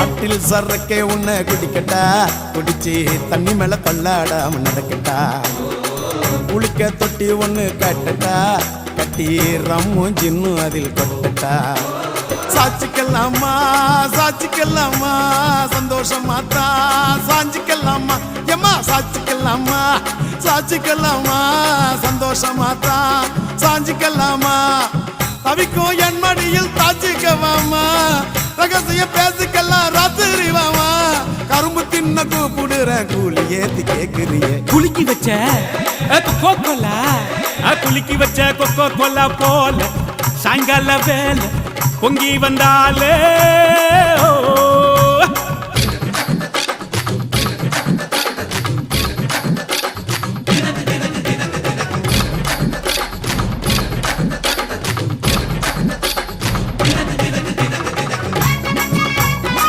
பாட்டில் சரக்கே உன்னை குடிக்கட்டா? குடிச்சு தண்ணி மேல தள்ளாடாம நடக்கட்டா? குளிக்க தொட்டி ஒண்ணு கட்டட்டா? கட்டி ரம்மும் ஜின்னும் அதில் கொட்டட்டா? சாச்சிக்கலாமா சாச்சிக்கலாமா சந்தோஷமா தான் சாஞ்சிக்கலாமா? எம்மா சாச்சிக்கலாமா சாச்சிக்கலாமா சந்தோஷமா தான் சாஞ்சிக்கலாமா? தவிக்கும் என் மடியில் தாச்சிக்கவாமா ரகசியம் பேசிக்கலாம் தின்ன கூப்பிடுற கூலி ஏத்தி கேக்குறியே. குலுக்கி வச்ச கொக்கோ கோலா குலுக்கி வச்ச கொக்கோ கோலா போல சாயங்கால வேலை பொங்கி வந்தாலே.